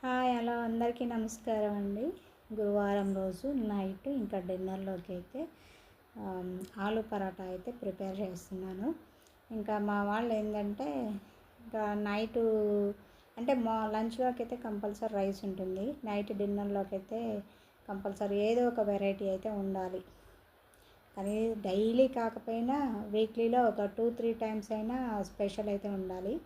Hi hello అందరికీ నమస్కారం అండి. గురువారం రోజు నైట్ ఇంకా డిన్నర్లోకి అయితే ఆలూ ఆలు పరాటా అయితే ప్రిపేర్ చేస్తున్నాను. ఇంకా మా వాళ్ళు ఏంటంటే ఇంకా నైటు అంటే మా లంచ్లోకి అయితే కంపల్సరీ రైస్ ఉంటుంది. నైట్ డిన్నర్లోకి అయితే కంపల్సరీ ఏదో ఒక వెరైటీ అయితే ఉండాలి. కానీ డైలీ కాకపోయినా వీక్లీలో ఒక టూ త్రీ టైమ్స్ అయినా స్పెషల్ అయితే ఉండాలి.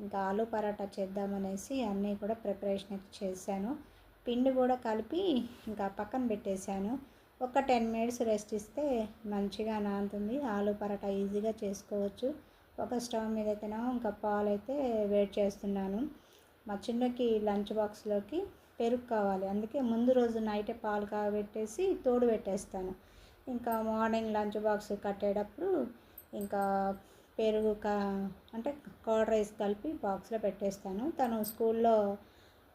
ఇంకా ఆలు పరాటా చేద్దామనేసి అన్నీ కూడా ప్రిపరేషన్ అయితే చేశాను. పిండి కూడా కలిపి ఇంకా పక్కన పెట్టేశాను. ఒక టెన్ మినిట్స్ రెస్ట్ ఇస్తే మంచిగా నానుతుంది. ఆలు పరాటా ఈజీగా చేసుకోవచ్చు. ఒక స్టవ్ మీద అయితేనేమో ఇంకా పాలు అయితే వేడి చేస్తున్నాను. మా చిన్నకి లంచ్ బాక్స్లోకి పెరుగు కావాలి. అందుకే ముందు రోజు నైటే పాలు కాబెట్టేసి తోడు పెట్టేస్తాను. ఇంకా మార్నింగ్ లంచ్ బాక్స్ కట్టేటప్పుడు ఇంకా పెరుగు కా అంటే కర్డ్ రైస్ కలిపి బాక్స్లో పెట్టేస్తాను. తను స్కూల్లో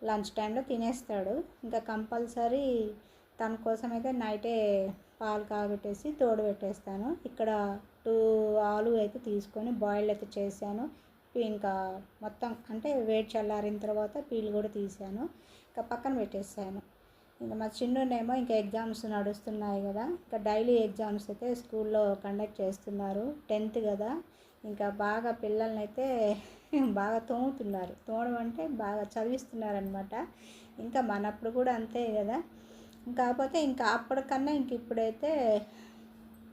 లంచ్ టైంలో తినేస్తాడు. ఇంకా కంపల్సరీ తన కోసం అయితే నైటే పాలు కాబెట్టేసి తోడు పెట్టేస్తాను. ఇక్కడ టూ ఆలు అయితే తీసుకొని బాయిల్ అయితే చేశాను. ఇంకా మొత్తం అంటే వేడి చల్లారిన తర్వాత పీల్ కూడా తీసాను ఇంకా పక్కన పెట్టేసాను ఇంకా మా చిన్ననేమో ఇంకా ఎగ్జామ్స్ నడుస్తున్నాయి కదా. ఇంకా డైలీ ఎగ్జామ్స్ అయితే స్కూల్లో కండక్ట్ చేస్తున్నారు. టెన్త్ కదా. ఇంకా బాగా పిల్లల్ని అయితే బాగా తోముతున్నారు. తోమడం అంటే బాగా చదివిస్తున్నారనమాట ఇంకా మనప్పుడు కూడా అంతే కదా. కాకపోతే ఇంకా అప్పటికన్నా ఇంక ఇప్పుడైతే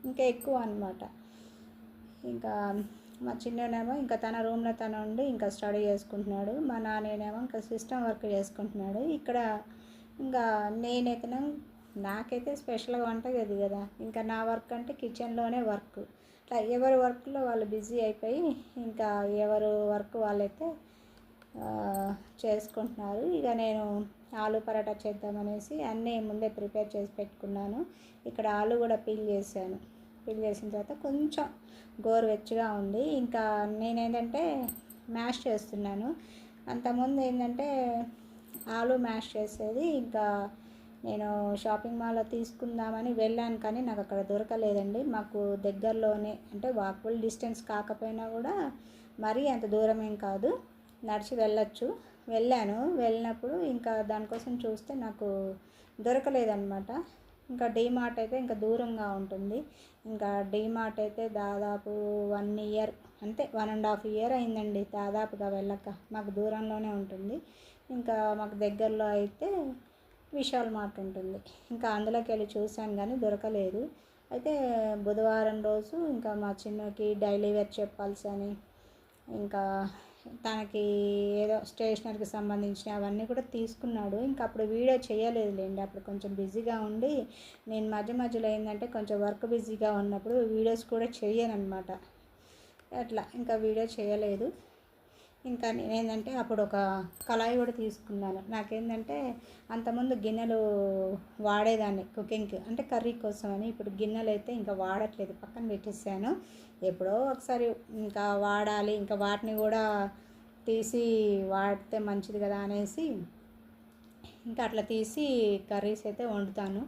ఇంకా ఎక్కువ అనమాట ఇంకా మా చిన్ననేమో ఇంకా తన రూమ్లో తను ఉండి ఇంకా స్టడీ చేసుకుంటున్నాడు. మా నాన్నేమో ఇంకా సిస్టమ్ వర్క్ చేసుకుంటున్నాడు. ఇక్కడ ఇంకా నేనైతే నాకైతే స్పెషల్గా వంట అది కదా. ఇంకా నా వర్క్ అంటే కిచెన్లోనే వర్క్. ఇట్లా ఎవరి వర్క్లో వాళ్ళు బిజీ అయిపోయి ఇంకా ఎవరు వర్క్ వాళ్ళైతే చేసుకుంటున్నారు. ఇక నేను ఆలు పరాటా చేద్దామనేసి అన్నీ ముందే ప్రిపేర్ చేసి పెట్టుకున్నాను. ఇక్కడ ఆలు కూడా పీల్ చేశాను. పీల్ చేసిన తర్వాత కొంచెం గోరువెచ్చగా ఉంది. ఇంకా నేనేంటంటే మ్యాష్ చేస్తున్నాను. అంతకుముందు ఏంటంటే ఆలు మ్యాష్ చేసేది ఇంకా నేను షాపింగ్ మాల్లో తీసుకుందామని వెళ్ళాను కానీ నాకు అక్కడ దొరకలేదండి. మాకు దగ్గరలోనే అంటే వాకబుల్ డిస్టెన్స్ కాకపోయినా కూడా మరీ అంత దూరం ఏం కాదు. నడిచి వెళ్ళొచ్చు. వెళ్ళాను. వెళ్ళినప్పుడు ఇంకా దానికోసం చూస్తే నాకు దొరకలేదన్నమాట. ఇంకా డీమార్ట్ అయితే ఇంకా దూరంగా ఉంటుంది. ఇంకా డీమార్ట్ అయితే దాదాపు వన్ ఇయర్ అంతే వన్ అండ్ హాఫ్ ఇయర్ అయిందండి దాదాపుగా వెళ్ళక. మాకు దూరంలోనే ఉంటుంది. ఇంకా మాకు దగ్గరలో అయితే విశాల్ మార్ట్ ఉంటుంది. ఇంకా అందులోకి వెళ్ళి చూశాను కానీ దొరకలేదు. అయితే బుధవారం రోజు ఇంకా మా చిన్నకి డైలీ వేర్ చెప్పాల్సి అని ఇంకా తనకి ఏదో స్టేషనరీకి సంబంధించిన అవన్నీ కూడా తీసుకున్నాడు. ఇంకా అప్పుడు వీడియో చేయలేదులేండి. అప్పుడు కొంచెం బిజీగా ఉండి నేను మధ్య మధ్యలో ఏంటంటే కొంచెం వర్క్ బిజీగా ఉన్నప్పుడు వీడియోస్ కూడా చేయను అనమాట అట్లా ఇంకా వీడియో చేయలేదు. ఇంకా నేనేంటంటే అప్పుడు ఒక కళాయి కూడా తీసుకున్నాను. నాకేంటంటే అంతకుముందు గిన్నెలు వాడేదాన్ని కుకింగ్కి. అంటే కర్రీ కోసం అని ఇప్పుడు గిన్నెలు అయితే ఇంకా వాడట్లేదు. పక్కన పెట్టేసాను. ఎప్పుడో ఒకసారి ఇంకా వాడాలి ఇంకా వాటిని కూడా తీసి వాడితే మంచిది కదా అనేసి ఇంకా అట్లా తీసి కర్రీస్ అయితే వండుతాను.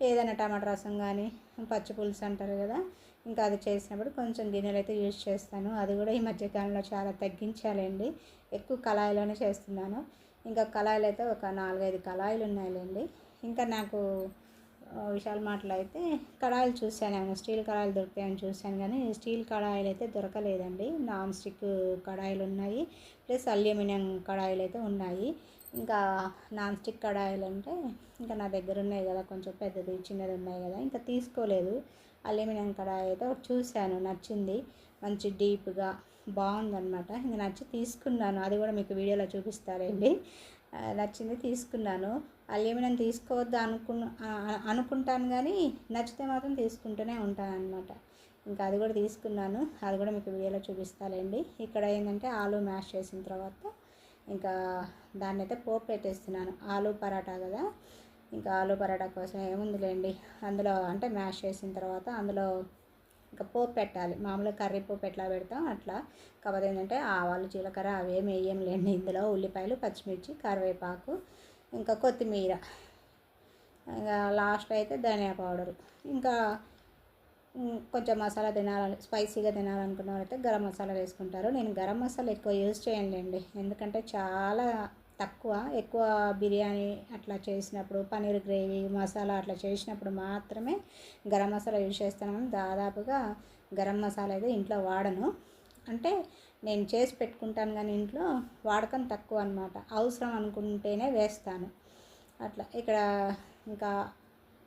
ఏదైనా టమాటా రసం కానీ పచ్చి పులుసు అంటారు కదా ఇంకా అది చేసినప్పుడు కొంచెం గిన్నెలు అయితే యూజ్ చేస్తాను. అది కూడా ఈ మధ్యకాలంలో చాలా తగ్గించాలండి. ఎక్కువ కళాయిలోనే చేస్తున్నాను. ఇంకా కళాయిలు అయితే ఒక నాలుగైదు కళాయిలు ఉన్నాయిలేండి. ఇంకా నాకు ఆ, విశాల్ అయితే కడాయిలు చూశాను ఏమైనా స్టీల్ కళాయిలు దొరుకుతాయని చూశాను కానీ స్టీల్ కడాయిలు అయితే దొరకలేదండి. నాన్ స్టిక్ కడాయిలు ఉన్నాయి. ప్లస్ అల్యూమినియం కడాయిలు అయితే ఉన్నాయి. ఇంకా నాన్ స్టిక్ కడాయిలు అంటే ఇంకా నా దగ్గర ఉన్నాయి కదా కొంచెం పెద్దది చిన్నది ఉన్నాయి కదా ఇంకా తీసుకోలేదు. అల్యూమినియం కడాయి అయితే ఒకటి చూశాను నచ్చింది. మంచి డీప్గా బాగుందనమాట ఇంకా నచ్చి తీసుకున్నాను. అది కూడా మీకు వీడియోలో చూపిస్తారండి నచ్చింది తీసుకున్నాను. అల్యూమినియం తీసుకోవద్దు అనుకున్న అనుకుంటాను కానీ నచ్చితే మాత్రం తీసుకుంటూనే ఉంటాను అనమాట ఇంకా అది కూడా తీసుకున్నాను. అది కూడా మీకు వీడియోలో చూపిస్తానండి. ఇక్కడ ఏంటంటే ఆలు మ్యాష్ చేసిన తర్వాత ఇంకా దాన్ని అయితే పోపు పెట్టేస్తున్నాను. ఆలు పరాటా కదా. ఇంకా ఆలు పరాటా కోసం ఏముందిలేండి. అందులో అంటే మ్యాష్ చేసిన తర్వాత అందులో ఇంకా పోపు పెట్టాలి. మామూలుగా కర్రీ పోపు ఎట్లా పెడతాం అట్లా. కాకపోతే ఏంటంటే ఆవాలు జీలకర్ర అవేమి వేయంలేండి. ఇందులో ఉల్లిపాయలు పచ్చిమిర్చి కరివేపాకు ఇంకా కొత్తిమీర. ఇంకా లాస్ట్ అయితే ధనియా పౌడర్. ఇంకా కొంచెం మసాలా తినాలని స్పైసీగా తినాలనుకున్న వాళ్ళైతే గరం మసాలా వేసుకుంటారు. నేను గరం మసాలా ఎక్కువ యూజ్ చేయండి ఎందుకంటే చాలా తక్కువ ఎక్కువ బిర్యానీ అట్లా చేసినప్పుడు పన్నీర్ గ్రేవీ మసాలా అట్లా చేసినప్పుడు మాత్రమే గరం మసాలా యూజ్ చేస్తాను. దాదాపుగా గరం మసాలా అయితే ఇంట్లో వాడను. అంటే నేను చేసి పెట్టుకుంటాను కానీ ఇంట్లో వాడకం తక్కువ అనమాట అవసరం అనుకుంటేనే వేస్తాను. అట్లా ఇక్కడ ఇంకా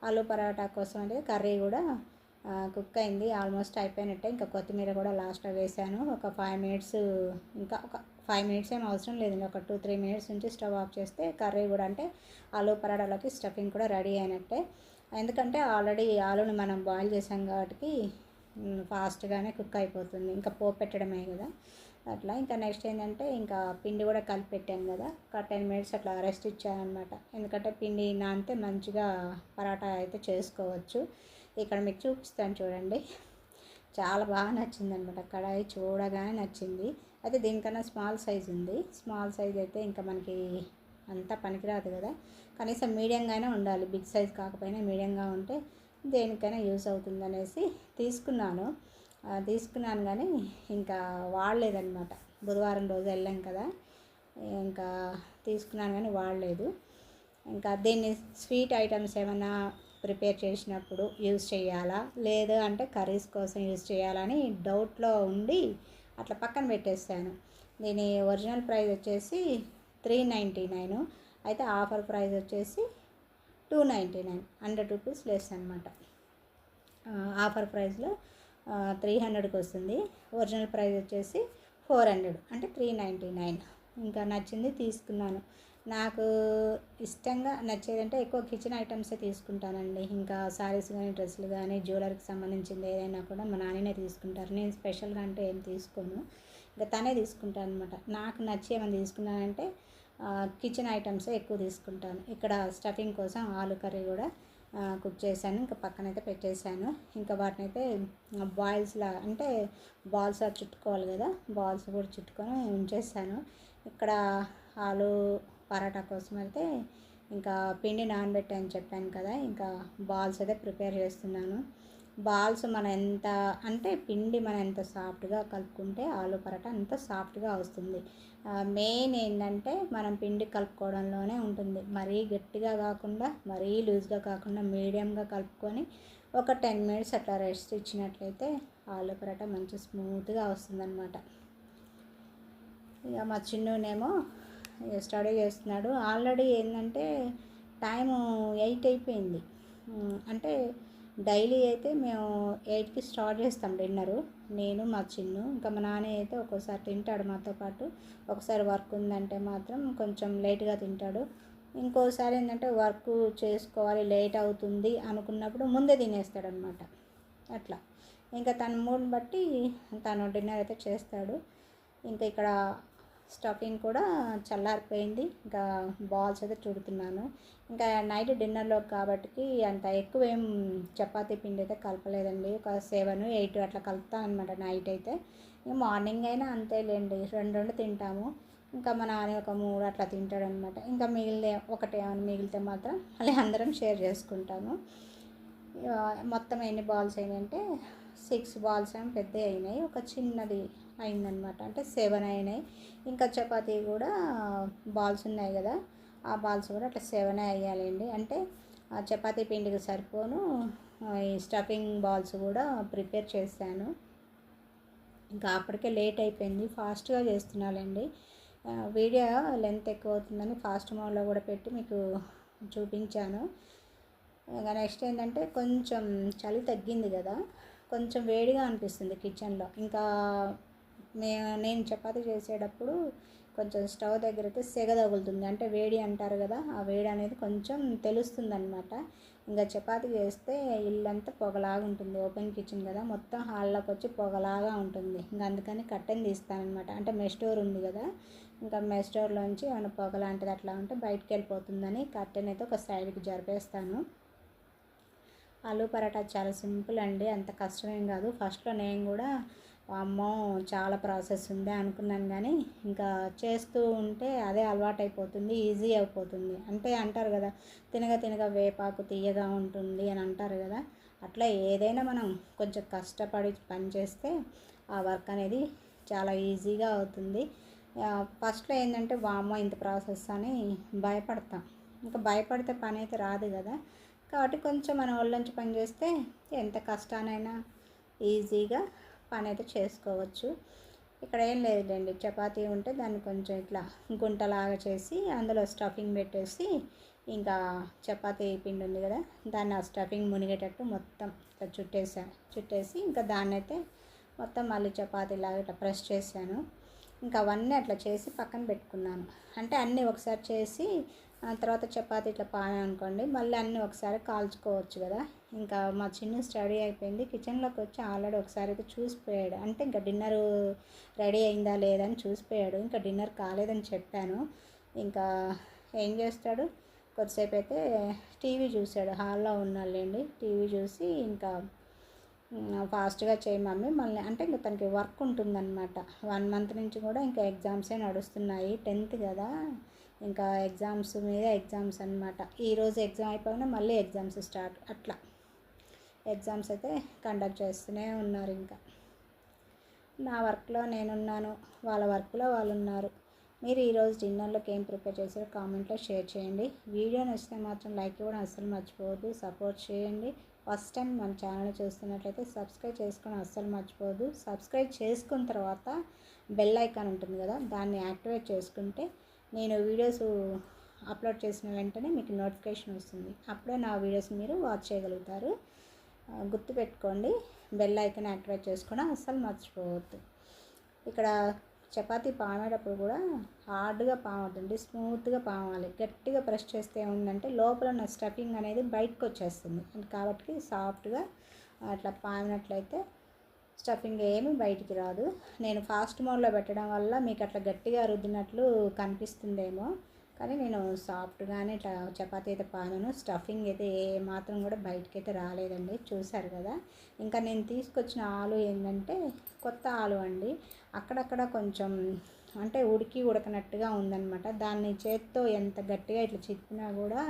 ఆలు పరాటా కోసం అంటే కర్రీ కూడా కుక్ అయింది ఆల్మోస్ట్ అయిపోయినట్టే. ఇంకా కొత్తిమీర కూడా లాస్ట్లో వేసాను. ఒక ఫైవ్ మినిట్స్ ఇంకా ఒక ఫైవ్ మినిట్స్ ఏం అవసరం లేదండి. ఒక టూ త్రీ మినిట్స్ నుంచి స్టవ్ ఆఫ్ చేస్తే కర్రీ కూడా అంటే ఆలు పరాటాలోకి స్టఫింగ్ కూడా రెడీ అయినట్టే. ఎందుకంటే ఆల్రెడీ ఆలుని మనం బాయిల్ చేసాం కాబట్టి ఫాస్ట్గానే కుక్ అయిపోతుంది. ఇంకా పోపు పెట్టడమే కదా. అట్లా ఇంకా నెక్స్ట్ ఏంటంటే ఇంకా పిండి కూడా కలిపి పెట్టాను కదా. ఒక టెన్ మినిట్స్ అట్లా రెస్ట్ ఇచ్చాను అనమాట ఎందుకంటే పిండి నానితే మంచిగా పరాటా అయితే చేసుకోవచ్చు. ఇక్కడ మీకు చూపిస్తాను చూడండి. చాలా బాగా నచ్చింది అనమాట కడాయి చూడగానే నచ్చింది. అయితే దీనికన్నా స్మాల్ సైజ్ ఉంది. స్మాల్ సైజ్ అయితే ఇంకా మనకి అంతా పనికిరాదు కదా. కనీసం మీడియంగానే ఉండాలి. బిగ్ సైజ్ కాకపోయినా మీడియంగా ఉంటే దేనికైనా యూస్ అవుతుంది అనేసి తీసుకున్నాను తీసుకున్నాను కానీ ఇంకా వాడలేదన్నమాట. బుధవారం రోజు వెళ్ళాం కదా. ఇంకా తీసుకున్నాను కానీ వాడలేదు. ఇంకా దీన్ని స్వీట్ ఐటమ్స్ ఏమైనా ప్రిపేర్ చేసినప్పుడు యూజ్ చేయాలా? లేదు అంటే కర్రీస్ కోసం యూజ్ చేయాలని డౌట్లో ఉండి అట్లా పక్కన పెట్టేస్తాను దీని ఒరిజినల్ ప్రైస్ వచ్చేసి త్రీ నైంటీ నైన్. అయితే ఆఫర్ ప్రైస్ వచ్చేసి two ninety nine. Hundred rupees less అనమాట ఆఫర్ ప్రైస్లో త్రీ హండ్రెడ్కి వస్తుంది. ఒరిజినల్ ప్రైస్ వచ్చేసి ఫోర్ హండ్రెడ్. అంటే త్రీ నైంటీ నైన్. ఇంకా నచ్చింది తీసుకున్నాను. నాకు ఇష్టంగా నచ్చేదంటే ఎక్కువ కిచెన్ ఐటమ్సే తీసుకుంటానండి. ఇంకా శారీస్ కానీ డ్రెస్సులు కానీ జ్యువెలరీకి సంబంధించింది ఏదైనా కూడా మా నాన్ననే తీసుకుంటారు. నేను స్పెషల్గా అంటే ఏం తీసుకోను. ఇంకా తనే తీసుకుంటాను అనమాట నాకు నచ్చి ఏమైనా తీసుకున్నానంటే కిచెన్ ఐటమ్సే ఎక్కువ తీసుకుంటాను. ఇక్కడ స్టఫింగ్ కోసం ఆలు కర్రీ కూడా కుక్ చేశాను. ఇంకా పక్కనైతే పెట్టేశాను. ఇంకా వాటిని అయితే బాయిల్స్లా అంటే బాల్స్ చుట్టుకోవాలి కదా బాల్స్ కూడా చుట్టుకొని ఉంచేసాను ఇక్కడ ఆలు పరాటా కోసం అయితే ఇంకా పిండి నానబెట్టాను చెప్పాను కదా ఇంకా బాల్స్ అయితే ప్రిపేర్ చేస్తున్నాను. బాల్స్ మనం ఎంత అంటే పిండి మనం ఎంత సాఫ్ట్గా కలుపుకుంటే ఆలు పరాటా అంత సాఫ్ట్గా వస్తుంది. మెయిన్ ఏంటంటే మనం పిండి కలుపుకోవడంలోనే ఉంటుంది. మరీ గట్టిగా కాకుండా మరీ లూజ్గా కాకుండా మీడియంగా కలుపుకొని ఒక టెన్ మినిట్స్ అట్లా రెస్ట్ ఇచ్చినట్లయితే ఆలు పరాటా మంచి స్మూత్గా వస్తుందన్నమాట. ఇక మా చిన్ననేమో స్టడీ చేస్తున్నాడు. ఆల్రెడీ ఏంటంటే టైము ఎయిట్ అయిపోయింది. అంటే డైలీ అయితే మేము ఎయిట్కి స్టార్ట్ చేస్తాం డిన్నరు. నేను మా చిన్ను ఇంకా మా నాన్న అయితే ఒక్కోసారి తింటాడు మాతో పాటు. ఒకసారి వర్క్ ఉందంటే మాత్రం కొంచెం లేట్గా తింటాడు. ఇంకోసారి ఏంటంటే వర్క్ చేసుకోవాలి లేట్ అవుతుంది అనుకున్నప్పుడు ముందే తినేస్తాడనమాట అట్లా. ఇంకా తన మూడ్ని బట్టి తను డిన్నర్ అయితే చేస్తాడు. ఇంకా ఇక్కడ స్టఫింగ్ కూడా చల్లారిపోయింది. ఇంకా బాల్స్ అయితే చుడుతున్నాను. ఇంకా నైట్ డిన్నర్లో కాబట్టి అంత ఎక్కువ ఏం చపాతీ పిండి అయితే కలపలేదండి. ఒక సెవెన్ ఎయిట్ అట్లా కలుపుతాను అనమాట నైట్ అయితే. మార్నింగ్ అయినా అంతేలేండి. రెండు రెండు తింటాము. ఇంకా మా నాన్న ఒక మూడు అట్లా తింటాడనమాట ఇంకా మిగిలితే ఒకటి ఏమైనా మిగిలితే మాత్రం మళ్ళీ అందరం షేర్ చేసుకుంటాము. మొత్తం ఎన్ని బాల్స్ అయినాయంటే సిక్స్ బాల్స్ ఏమి పెద్ద అయినాయి. ఒక చిన్నది అయిందనమాట అంటే సెవెన్ అయినాయి. ఇంకా చపాతీ కూడా బాల్స్ ఉన్నాయి కదా ఆ బాల్స్ కూడా అట్లా సెవెన్ అయ్యాలండి. అంటే ఆ చపాతీ పిండికి సరిపోను ఈ స్టఫింగ్ బాల్స్ కూడా ప్రిపేర్ చేశాను. ఇంకా అప్పటికే లేట్ అయిపోయింది ఫాస్ట్గా చేస్తున్నానండి. వీడియో లెంత్ ఎక్కువ అవుతుందని ఫాస్ట్ మోడ్లో కూడా పెట్టి మీకు చూపించాను. ఇంకా నెక్స్ట్ ఏంటంటే కొంచెం చలి తగ్గింది కదా కొంచెం వేడిగా అనిపిస్తుంది కిచెన్లో. ఇంకా మే నేను చపాతీ చేసేటప్పుడు కొంచెం స్టవ్ దగ్గర అయితే సెగ తగులుతుంది. అంటే వేడి అంటారు కదా ఆ వేడి అనేది కొంచెం తెలుస్తుంది అనమాట ఇంకా చపాతీ చేస్తే ఇల్లంతా పొగలాగా ఉంటుంది. ఓపెన్ కిచెన్ కదా మొత్తం హాల్లోకి వచ్చి పొగలాగా ఉంటుంది. ఇంకా అందుకని కట్టెన్ తీస్తానమాట అంటే మెస్టోర్ ఉంది కదా ఇంకా మెస్టోర్లోంచి ఏమైనా పొగ లాంటిది అట్లా ఉంటే బయటకు వెళ్ళిపోతుందని కట్టెన్ అయితే ఒక సైడ్కి జరిపేస్తాను. ఆలు పరాటా చాలా సింపుల్ అండి అంత కష్టమేం కాదు. ఫస్ట్లో నేను కూడా అమ్మో చాలా ప్రాసెస్ ఉంది అనుకున్నాను కానీ ఇంకా చేస్తూ ఉంటే అదే అలవాటు అయిపోతుంది ఈజీ అయిపోతుంది. అంటే అంటారు కదా తినగా తినగా వేపాకు తీయగా ఉంటుంది అని అంటారు కదా అట్లా ఏదైనా మనం కొంచెం కష్టపడి పని చేస్తే ఆ వర్క్ అనేది చాలా ఈజీగా అవుతుంది. ఫస్ట్లో ఏంటంటే వామ్మో ఇంత ప్రాసెస్ అని భయపడతాం. ఇంకా భయపడితే పని అయితే రాదు కదా కాబట్టి కొంచెం మన ఒళ్ళొంచి పని చేస్తే ఎంత కష్టానైనా ఈజీగా పని అయితే చేసుకోవచ్చు. ఇక్కడ ఏం లేదులేండి. చపాతీ ఉంటే దాన్ని కొంచెం ఇట్లా గుంటలాగా చేసి అందులో స్టఫింగ్ పెట్టేసి ఇంకా చపాతీ పిండి ఉంది కదా దాన్ని ఆ స్టఫింగ్ మునిగేటట్టు మొత్తం ఇట్లా చుట్టేసా చుట్టేసి ఇంకా దాన్ని అయితే మొత్తం మళ్ళీ చపాతీలాగా ఇట్లా ప్రెస్ చేశాను. ఇంకా అవన్నీ అట్లా చేసి పక్కన పెట్టుకున్నాను. అంటే అన్నీ ఒకసారి చేసి తర్వాత చపాతీ ఇట్లా పానే అనుకోండి మళ్ళీ అన్నీ ఒకసారి కాల్చుకోవచ్చు కదా. ఇంకా మా చిన్న స్టడీ అయిపోయింది. కిచెన్లోకి వచ్చి ఆల్రెడీ ఒకసారి అయితే చూసిపోయాడు. అంటే ఇంకా డిన్నర్ రెడీ అయిందా లేదా అని చూసిపోయాడు. ఇంకా డిన్నర్ కాలేదని చెప్పాను. ఇంకా ఏం చేస్తాడు? కొద్దిసేపు అయితే టీవీ చూశాడు. హాల్లో ఉన్నాళ్ళండి టీవీ చూసి ఇంకా ఫాస్ట్గా చేయి మమ్మీ. మళ్ళీ అంటే ఇంకా తనకి వర్క్ ఉంటుందన్నమాట. వన్ మంత్ నుంచి కూడా ఇంకా ఎగ్జామ్సే నడుస్తున్నాయి. టెన్త్ కదా. ఇంకా ఎగ్జామ్స్ మీద ఎగ్జామ్స్ అనమాట ఈరోజు ఎగ్జామ్ అయిపోయినా మళ్ళీ ఎగ్జామ్స్ స్టార్ట్. అట్లా. ఎగ్జామ్స్ అయితే కండక్ట్ చేస్తూనే ఉన్నారు ఇంకా. నా వర్క్లో నేనున్నాను. వాళ్ళ వర్క్లో వాళ్ళు ఉన్నారు మీరు ఈరోజు డిన్నర్లోకి ఏం ప్రిపేర్ చేశారో కామెంట్లో షేర్ చేయండి. వీడియో నచ్చితే మాత్రం లైక్ ఇవ్వడం అస్సలు మర్చిపోవద్దు. సపోర్ట్ చేయండి. ఫస్ట్ టైం మన ఛానల్ చూస్తున్నట్లయితే సబ్స్క్రైబ్ చేసుకోవడం అస్సలు మర్చిపోవద్దు. సబ్స్క్రైబ్ చేసుకున్న తర్వాత బెల్ ఐకాన్ ఉంటుంది కదా దాన్ని యాక్టివేట్ చేసుకుంటే నేను వీడియోస్ అప్లోడ్ చేసిన వెంటనే మీకు నోటిఫికేషన్ వస్తుంది. అప్పుడే నా వీడియోస్ మీరు వాచ్ చేయగలుగుతారు. గుర్తుపెట్టుకోండి. బెల్ ఐకన్ యాక్టివేట్ చేసుకోవడం అస్సలు మర్చిపోవద్దు. ఇక్కడ చపాతీ పామేటప్పుడు కూడా హార్డ్గా పామవుతుంది. స్మూత్గా పామాలి. గట్టిగా ప్రెస్ చేస్తే ఏముందంటే లోపల ఉన్న స్టఫింగ్ అనేది బయటకు వచ్చేస్తుంది. కాబట్టి సాఫ్ట్గా అట్లా పామినట్లయితే స్టఫింగ్ ఏమి బయటికి రాదు. నేను ఫాస్ట్ మోడ్లో పెట్టడం వల్ల మీకు అట్లా గట్టిగా రుద్దినట్లు కనిపిస్తుందేమో. కానీ నేను సాఫ్ట్గానే ఇట్లా చపాతీ అయితే పానను స్టఫింగ్ అయితే ఏ మాత్రం కూడా బయటకి అయితే రాలేదండి. చూశారు కదా? ఇంకా నేను తీసుకొచ్చిన ఆలు ఏంటంటే కొత్త ఆలు అండి. అక్కడక్కడ కొంచెం అంటే ఉడికి ఉడకనట్టుగా ఉందన్నమాట. దాన్ని చేత్తో ఎంత గట్టిగా ఇట్లా చిక్కినా కూడా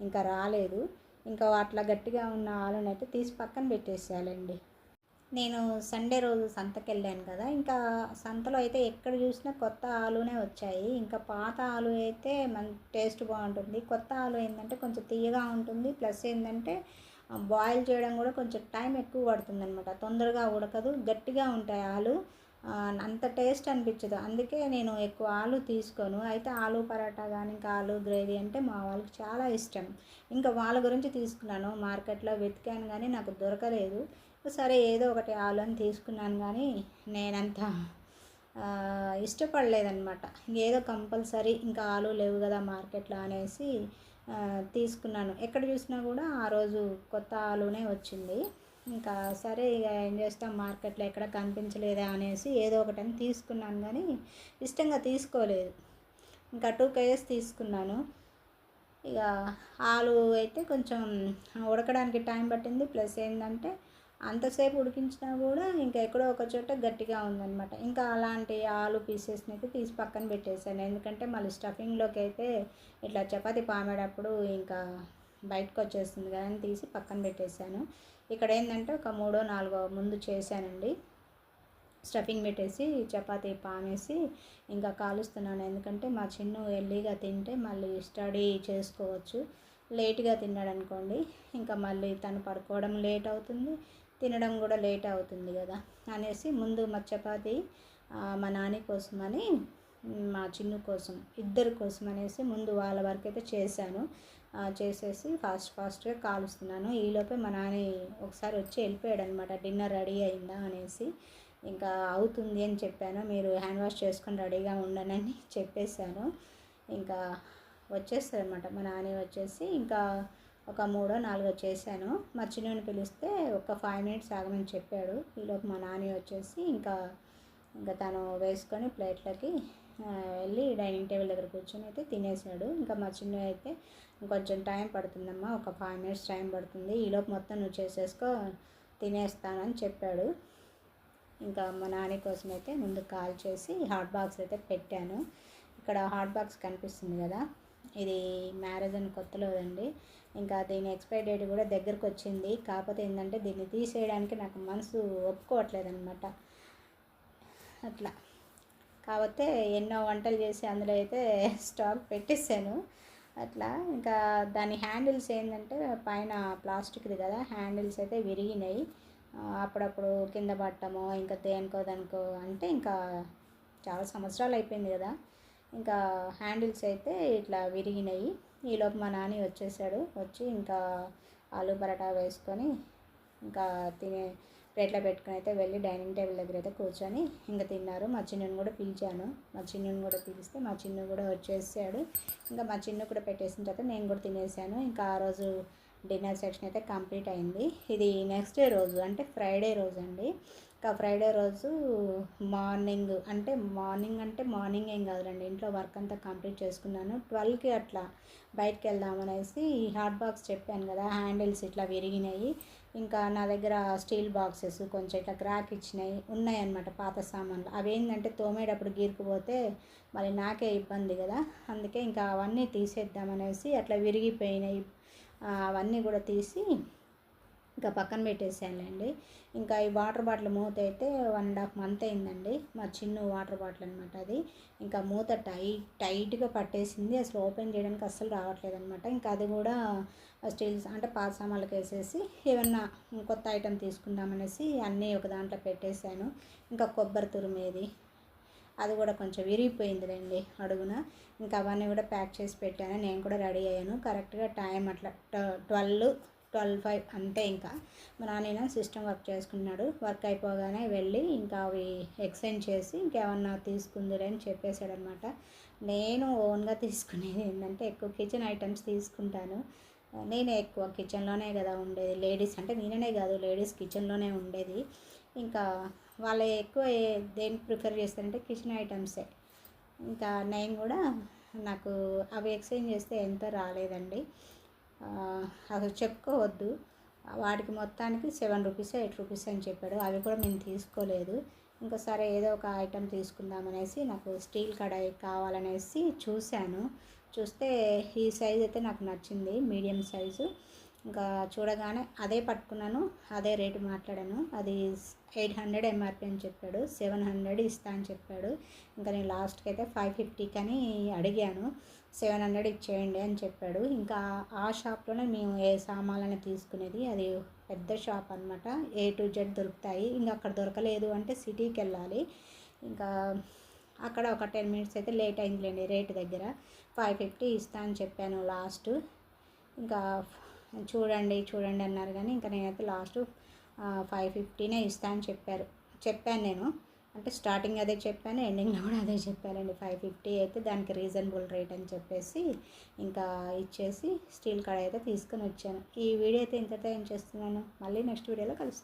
ఇంకా రాలేదు. ఇంకా అట్లా గట్టిగా ఉన్న ఆలునైతే తీసి పక్కన పెట్టేసేయాలండి. నేను సండే రోజు సంతకి వెళ్ళాను కదా ఇంకా సంతలో అయితే ఎక్కడ చూసినా కొత్త ఆలునే వచ్చాయి. ఇంకా పాత ఆలు అయితే మన టేస్ట్ బాగుంటుంది. కొత్త ఆలు ఏంటంటే కొంచెం తీయగా ఉంటుంది. ప్లస్ ఏంటంటే బాయిల్ చేయడం కూడా కొంచెం టైం ఎక్కువ పడుతుంది అనమాట తొందరగా ఉడకదు. గట్టిగా ఉంటాయి ఆలు. అంత టేస్ట్ అనిపించదు. అందుకే నేను ఎక్కువ ఆలు తీసుకోను. అయితే ఆలు పరాటా కానీ ఇంకా ఆలు గ్రేవీ అంటే మా వాళ్ళకి చాలా ఇష్టం. ఇంకా వాళ్ళ గురించి తీసుకున్నాను. మార్కెట్లో వెతికాను కానీ నాకు దొరకలేదు. సరే ఏదో ఒకటి ఆలు అని తీసుకున్నాను కానీ నేనంత ఇష్టపడలేదనమాట ఏదో కంపల్సరీ ఇంకా ఆలు లేవు కదా మార్కెట్లో అనేసి తీసుకున్నాను. ఎక్కడ చూసినా కూడా ఆ రోజు కొత్త ఆలునే వచ్చింది. ఇంకా సరే ఇక ఏం చేస్తాం? మార్కెట్లో ఎక్కడ కనిపించలేదా అనేసి ఏదో ఒకటి అని తీసుకున్నాను కానీ ఇష్టంగా తీసుకోలేదు. ఇంకా టూ కేజెస్ తీసుకున్నాను. ఇక ఆలు అయితే కొంచెం ఉడకడానికి టైం పట్టింది. ప్లస్ ఏంటంటే అంతసేపు ఉడికించినా కూడా ఇంకా ఎక్కడో ఒక చోట గట్టిగా ఉందన్నమాట. ఇంకా అలాంటి ఆలు పీసెస్ని అయితే తీసి పక్కన పెట్టేశాను. ఎందుకంటే మళ్ళీ స్టఫింగ్లోకి అయితే ఇట్లా చపాతి పామేటప్పుడు ఇంకా బయటకు వచ్చేస్తుంది కదా అని తీసి పక్కన పెట్టేశాను. ఇక్కడ ఏంటంటే ఒక మూడో నాలుగో ముందు చేశానండి. స్టఫింగ్ పెట్టేసి చపాతీ పామేసి ఇంకా కాలుస్తున్నాను. ఎందుకంటే మా చిన్న ఎల్లీగా తింటే మళ్ళీ స్టడీ చేసుకోవచ్చు. లేట్గా తిన్నాడు అనుకోండి ఇంకా మళ్ళీ తను పడుకోవడం లేట్ అవుతుంది. తినడం కూడా లేట్ అవుతుంది కదా అనేసి ముందు మా చపాతి మా నాని కోసమని మా చిన్ను కోసం ఇద్దరి కోసం అనేసి ముందు వాళ్ళ వరకు అయితే చేశాను. చేసేసి ఫాస్ట్ ఫాస్ట్గా కాలుస్తున్నాను. ఈలోపే మా నాని ఒకసారి వచ్చి వెళ్ళిపోయాడు అనమాట డిన్నర్ రెడీ అయిందా అనేసి ఇంకా అవుతుంది అని చెప్పాను. మీరు హ్యాండ్ వాష్ చేసుకొని రెడీగా ఉండనని చెప్పేశాను. ఇంకా వచ్చేస్తారనమాట మా నాని వచ్చేసి ఇంకా ఒక మూడో నాలుగో చేశాను. మా చిన్నని పిలిస్తే ఒక ఫైవ్ మినిట్స్ ఆగమని చెప్పాడు. ఈలోపు మా నాని వచ్చేసి ఇంకా ఇంకా తను వేసుకొని ప్లేట్లకి వెళ్ళి డైనింగ్ టేబుల్ దగ్గర కూర్చొని అయితే తినేసాడు. ఇంకా మా చిన్న అయితే ఇంకొంచెం టైం పడుతుందమ్మా ఒక ఫైవ్ మినిట్స్ టైం పడుతుంది. ఈలోపు మొత్తం నువ్వు చేసేసుకో తినేస్తానని చెప్పాడు. ఇంకా మా నాని కోసం అయితే ముందు కాల్ చేసి హాట్ బాక్స్ అయితే పెట్టాను. ఇక్కడ హాట్ బాక్స్ కనిపిస్తుంది కదా ఇది మ్యారేజ్ అని కొత్తలో అండి ఇంకా దీని ఎక్స్పైరీ డేట్ కూడా దగ్గరకు వచ్చింది. కాకపోతే ఏంటంటే దీన్ని తీసేయడానికి నాకు మనసు ఒప్పుకోవట్లేదు అనమాట అట్లా. కాకపోతే ఎన్నో వంటలు చేసి అందులో అయితే స్టాక్ పెట్టేసాను అట్లా. ఇంకా దాని హ్యాండిల్స్ ఏంటంటే పైన ప్లాస్టిక్ది కదా హ్యాండిల్స్ అయితే విరిగినాయి. అప్పుడప్పుడు కింద పట్టము ఇంకా దేనికో దానికో అంటే ఇంకా చాలా సంవత్సరాలు అయిపోయింది కదా. ఇంకా హ్యాండిల్స్ అయితే ఇట్లా విరిగినాయి. ఈలోపు మా నాని వచ్చేసాడు. వచ్చి ఇంకా ఆలు పరాటా వేసుకొని ఇంకా తినే ప్లేట్లో పెట్టుకుని అయితే వెళ్ళి డైనింగ్ టేబుల్ దగ్గర అయితే కూర్చొని ఇంకా తిన్నారు. మా చిన్నుని కూడా పిలిచాను. మా చిన్నుని కూడా పిలిస్తే మా చిన్ను కూడా వచ్చేసాడు. ఇంకా మా చిన్ను కూడా పెట్టేసిన తర్వాత నేను కూడా తినేసాను. ఇంకా ఆ రోజు డిన్నర్ సెక్షన్ అయితే కంప్లీట్ అయింది. ఇది నెక్స్ట్ డే రోజు అంటే ఫ్రైడే రోజు అండి. ఇంకా ఫ్రైడే రోజు మార్నింగ్ అంటే మార్నింగ్ అంటే మార్నింగ్ ఏం కాదులండి ఇంట్లో వర్క్ అంతా కంప్లీట్ చేసుకున్నాను. ట్వెల్వ్కి అట్లా బయటకు వెళ్దామనేసి ఈ హాట్ బాక్స్ చెప్పాను కదా హ్యాండిల్స్ ఇట్లా విరిగినాయి. ఇంకా నా దగ్గర స్టీల్ బాక్సెస్ కొంచెం ఇట్లా క్రాక్ ఇచ్చినాయి ఉన్నాయన్నమాట పాత సామాన్లు. అవి ఏంటంటే తోమేటప్పుడు గీరుకుపోతే మరి నాకే ఇబ్బంది కదా అందుకే ఇంకా అవన్నీ తీసేద్దామనేసి అట్లా విరిగిపోయినాయి. అవన్నీ కూడా తీసి ఇంకా పక్కన పెట్టేసానులేండి ఇంకా ఈ వాటర్ బాటిల్ మూత అయితే వన్ అండ్ హాఫ్ మంత్ అయిందండి. మా చిన్న వాటర్ బాటిల్ అనమాట అది. ఇంకా మూత టైట్ టైట్గా పట్టేసింది. అసలు ఓపెన్ చేయడానికి అస్సలు రావట్లేదు అనమాట ఇంకా అది కూడా స్టీల్స్ అంటే పాత సామాన్లకు వేసేసి ఏమన్నా కొత్త ఐటెం తీసుకుందామనేసి అన్నీ ఒక దాంట్లో పెట్టేశాను. ఇంకా కొబ్బరి తురిమేది. అది కూడా కొంచెం విరిగిపోయిందిలేండి అడుగున. ఇంకా అవన్నీ కూడా ప్యాక్ చేసి పెట్టాను. నేను కూడా రెడీ అయ్యాను. కరెక్ట్గా టైం అట్లా ట్వెల్వ్ ట్వెల్వ్ ఫైవ్ అంతే ఇంకా. మా నాన్న సిస్టమ్ వర్క్ చేసుకున్నాడు. వర్క్ అయిపోగానే వెళ్ళి ఇంకా అవి ఎక్స్చేంజ్ చేసి ఇంకేమన్నా తీసుకుందిలే అని చెప్పేశాడు అనమాట నేను ఓన్గా తీసుకునేది ఏంటంటే ఎక్కువ కిచెన్ ఐటమ్స్ తీసుకుంటాను. నేనే ఎక్కువ కిచెన్లోనే కదా ఉండేది. లేడీస్ అంటే నేననే కాదు లేడీస్ కిచెన్లోనే ఉండేది. ఇంకా వాళ్ళు ఎక్కువ దేని దేనికి ప్రిఫర్ చేస్తారంటే కిచెన్ ఐటమ్సే. ఇంకా నేను కూడా నాకు అవి ఎక్స్చేంజ్ చేస్తే ఎంత రాలేదండి. అసలు చెప్పుకోవద్దు. వాటికి మొత్తానికి సెవెన్ రూపీస్ ఎయిట్ రూపీస్ అని చెప్పాడు. అవి కూడా మేము తీసుకోలేదు. ఇంకా సరే ఏదో ఒక ఐటెం తీసుకుందామనేసి నాకు స్టీల్ కడాయి కావాలనేసి చూశాను. చూస్తే ఈ సైజ్ అయితే నాకు నచ్చింది మీడియం సైజు. ఇంకా చూడగానే అదే పట్టుకున్నాను అదే రేటు మాట్లాడాను. అది ఎయిట్ హండ్రెడ్ ఎంఆర్పి అని చెప్పాడు సెవెన్ హండ్రెడ్ ఇస్తా అని చెప్పాడు. ఇంకా నేను లాస్ట్కి అయితే ఫైవ్ ఫిఫ్టీకి అని అడిగాను. సెవెన్ హండ్రెడ్ ఇచ్చేయండి అని చెప్పాడు. ఇంకా ఆ షాప్లోనే మేము ఏ సామాన్లను తీసుకునేది అది పెద్ద షాప్ అనమాట ఏ టు జెడ్ దొరుకుతాయి. ఇంకా అక్కడ దొరకలేదు అంటే సిటీకి వెళ్ళాలి. ఇంకా అక్కడ ఒక టెన్ మినిట్స్ అయితే లేట్ అయిందిలేండి రేట్ దగ్గర. ఫైవ్ ఫిఫ్టీ ఇస్తా అని చెప్పాను లాస్ట్. ఇంకా చూడండి చూడండి అన్నారు కానీ ఇంకా నేనైతే లాస్ట్ ఫైవ్ ఫిఫ్టీనే ఇస్తా అని చెప్పారు. చెప్పాను నేను. అంటే స్టార్టింగ్ అదే చెప్పాను ఎండింగ్లో కూడా అదే చెప్పానండి ఫైవ్ ఫిఫ్టీ అయితే దానికి రీజనబుల్ రేట్ అని చెప్పేసి ఇంకా ఇచ్చేసి స్టీల్ కడాయి అయితే తీసుకొని వచ్చాను. ఈ వీడియో అయితే ఇంతతో ఏం చేస్తున్నాను? మళ్ళీ నెక్స్ట్ వీడియోలో కలుస్తాను